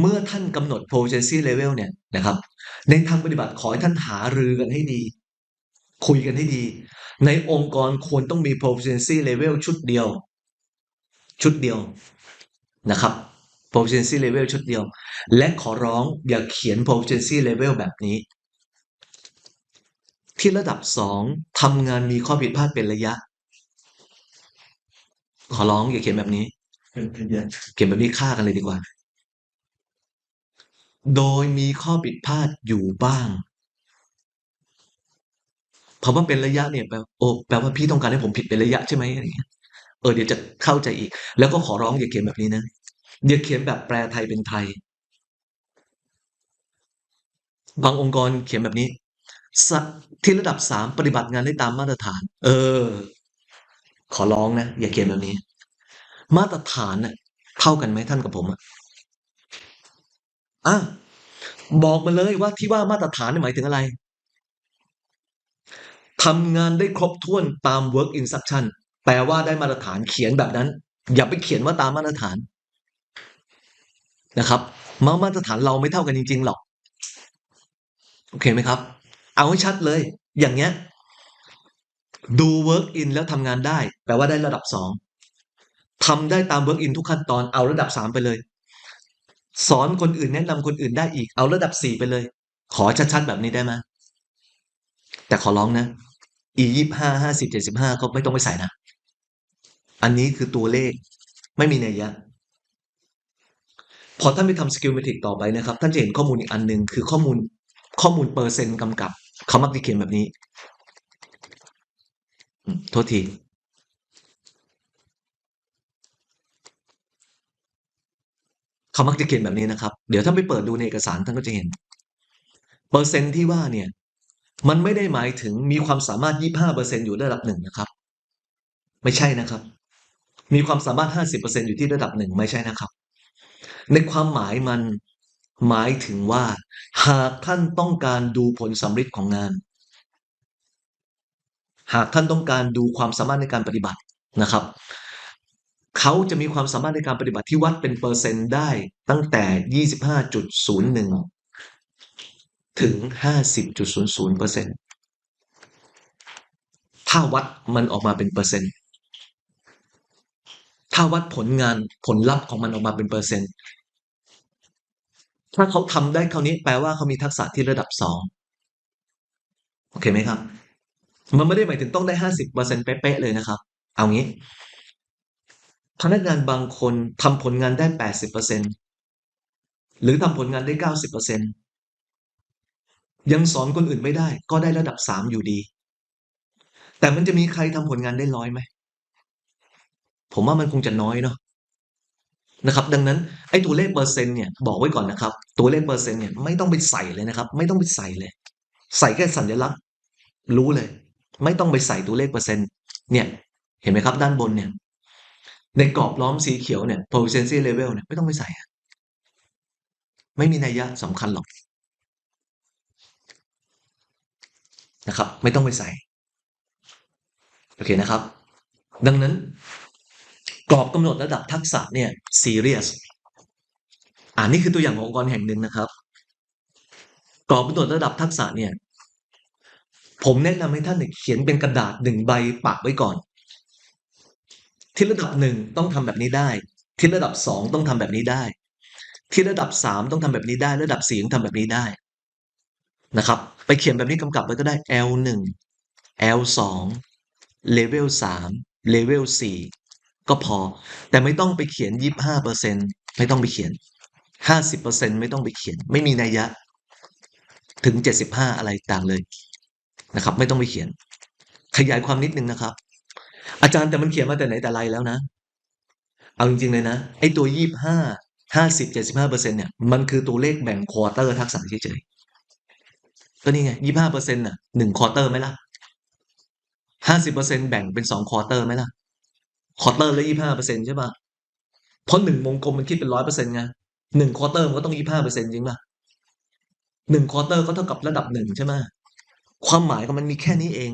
เมื่อท่านกำหนด proficiency level เนี่ยนะครับ ในทางปฏิบัติขอให้ท่านหารือกันให้ดี คุยกันให้ดี ในองค์กรควรต้องมี proficiency level ชุดเดียว ชุดเดียวนะครับ proficiency level ชุดเดียว และขอร้องอย่าเขียน proficiency level แบบนี้ ที่ระดับสองทำงานมีข้อผิดพลาดเป็นระยะ ขอร้องอย่าเขียนแบบนี้ เขียนแบบนี้ฆ่ากันเลยดีกว่า โดยมีข้อผิดพลาดอยู่บ้างเพราะว่าเป็นระยะเนี่ยแปลโอ้แปลว่าพี่ต้องการให้ผมผิดเป็นระยะใช่ไหมอะไรเงี้ยเออเดี๋ยวจะเข้าใจอีก แล้วก็ขอร้องอย่าเขียนแบบนี้นะอย่าเขียนแบบแปลไทยเป็นไทย บางองค์กรเขียนแบบนี้ที่ระดับสามปฏิบัติงานได้ตามมาตรฐาน เออ ขอร้องนะอย่าเขียนแบบนี้ มาตรฐานเน่ะเท่ากันไหมท่านกับผมอะ อะบอกมาเลยว่าที่ว่ามาตรฐานหมายถึงอะไรทำงานได้ครบถ้วนตาม work instruction แปลว่าได้มาตรฐานเขียนแบบนั้น อย่าไปเขียนว่าตามมาตรฐานนะครับมามาตรฐานเราไม่เท่ากันจริง ๆ หรอก โอเคไหมครับ เอาให้ชัดเลย อย่างเงี้ย ดู work in แล้วทำงานได้ แปลว่าได้ระดับสองทำได้ตาม work in ทุกขั้นตอนเอาระดับสามไปเลย สอนคนอื่นแนะนำคนอื่นได้อีก เอาระดับสี่ไปเลย ขอชัดๆแบบนี้ได้ไหมแต่ขอร้องนะ e ยี่ห้าห้าสิบเจ็ดสิบห้าก็ไม่ต้องไปใส่นะ อันนี้คือตัวเลขไม่มีนัยยะ พอท่านไปทำสกิลเมทริกต่อไปนะครับ ท่านจะเห็นข้อมูลอีกอันหนึ่งคือข้อมูลข้อมูลเปอร์เซ็นต์กำกับ เขามักจะเขียนแบบนี้ โทษที เขามักจะเขียนแบบนี้นะครับ เดี๋ยวท่าไปเปิดดูในเอกสารท่านก็จะเห็น เปอร์เซ็นต์ที่ว่าเนี่ย มันไม่ได้หมายถึงมีความสามารถ 25%อยู่ระดับหนึ่งนะครับ ไม่ใช่นะครับ มีความสามารถ 50%อยู่ที่ระดับหนึ่งไม่ใช่นะครับ ในความหมายมันหมายถึงว่า หากท่านต้องการดูผลสำเร็จของงาน หากท่านต้องการดูความสามารถในการปฏิบัตินะครับ เขาจะมีความสามารถในการปฏิบัติที่วัดเป็นเปอร์เซ็นต์ได้ตั้งแต่ 25.01 ถึง 50.00เปอร์เซนต์ถ้าวัดมันออกมาเป็นเปอร์เซ็นต์ ถ้าวัดผลงานผลลัพธ์ของมันออกมาเป็นเปอร์เซ็นต์ ถ้าเขาทำได้เท่านี้แปลว่าเขามีทักษะที่ระดับสองโอเคไหมครับ มันไม่ได้หมายถึงต้องได้ห้าสิบเปอร์เซนต์เป๊ะๆเลยนะครับ เอางี้ พนักงานบางคนทำผลงานได้แปดสิบเปอร์เซ็นหรือทำผลงานได้เก้าสิบเปอร์เซ็นยังสอนคนอื่นไม่ได้ ก็ได้ระดับสามอยู่ดี แต่มันจะมีใครทำผลงานได้ร้อยไหม ผมว่ามันคงจะน้อยเนาะนะครับ ดังนั้นไอ้ตัวเลขเปอร์เซ็นต์เนี่ยบอกไว้ก่อนนะครับ ตัวเลขเปอร์เซ็นต์เนี่ยไม่ต้องไปใส่เลยนะครับ ไม่ต้องไปใส่เลย ใส่แค่สัญลักษณ์ รู้เลย ไม่ต้องไปใส่ตัวเลขเปอร์เซ็นต์เนี่ย เห็นไหมครับ ด้านบนเนี่ย ในกรอบล้อมสีเขียวเนี่ย proficiency level เนี่ยไม่ต้องไปใส่ ไม่มีนัยยะสำคัญหรอกนะครับ ไม่ต้องไปใส่ โอเคนะครับ ดังนั้น กรอบกำหนดระดับทักษะเนี่ยซีเรียสอ่านี่คือตัวอย่างขององค์กรแห่งหนึ่งนะครับ กรอบกำหนดระดับทักษะเนี่ย ผมแนะนำให้ท่านเนี่ยเขียนเป็นกระดาษหนึ่งใบปักไว้ก่อน ที่ระดับหนึ่งต้องทำแบบนี้ได้ ที่ระดับสองต้องทำแบบนี้ได้ ที่ระดับสามต้องทำแบบนี้ได้ ระดับสี่ต้องทำแบบนี้ได้นะครับ ไปเขียนแบบนี้กำกับไว้ก็ได้ L หนึ่ง L สอง level สาม level สี่ก็พอ แต่ไม่ต้องไปเขียนยี่ห้าเปอร์เซ็นไม่ต้องไปเขียนห้าสิบเปอร์เซ็นไม่ต้องไปเขียน ไม่มีนัยยะ ถึงเจ็ดสิบห้าอะไรต่างเลยนะครับ ไม่ต้องไปเขียน ขยายความนิดนึงนะครับ อาจารย์แต่มันเขียนมาแต่ไหนแต่ไรแล้วนะ เอาจริง ๆ เลยนะ ไอ้ตัวยี่ห้าห้าสิบเจ็ดสิบห้าเปอร์เซ็นเนี่ยมันคือตัวเลขแบ่งควอเตอร์ทักษะเฉยๆก็นี่ไงยี่ห้าเปอร์เซ็นต์่ะหนึ่งควอเตอร์ไหมล่ะห้าสิบเปอร์เซ็นต์แบ่งเป็นสองควอเตอร์ไหมล่ะควอเตอร์ละยี่ห้าเปอร์เซ็นต์ใช่ป่ะเพราะหนึ่งวงกลมมันคิดเป็นร้อยเปอร์เซ็นต์ไงหนึ่งควอเตอร์มันก็ต้องยี่ห้าเปอร์เซ็นต์จริงป่ะหนึ่งควอเตอร์ก็เท่ากับระดับหนึ่งใช่ไหมความหมายของมันมีแค่นี้เอง